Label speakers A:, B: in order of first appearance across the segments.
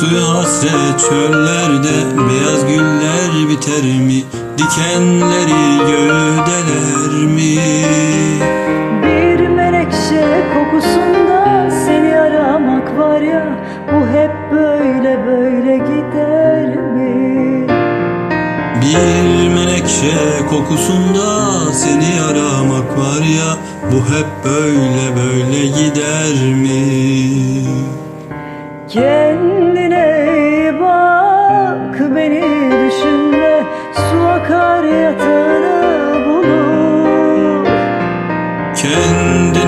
A: Suya hasret çöllerde beyaz güller biter mi? Dikenleri gövdeler mi?
B: Bir menekşe kokusunda seni aramak var ya Bu hep böyle böyle gider mi?
A: Bir menekşe kokusunda seni aramak var ya Bu hep böyle böyle gider mi? Kendine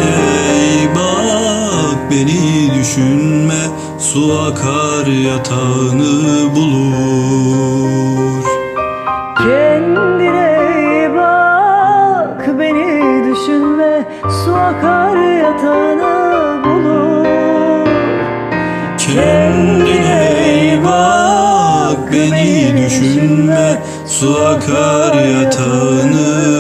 A: İyi bak beni düşünme Su akar yatağını bulur.
B: Kendine iyi bak beni düşünme Su akar yatağını bulur.
A: Kendine iyi bak beni düşünme Su akar yatağını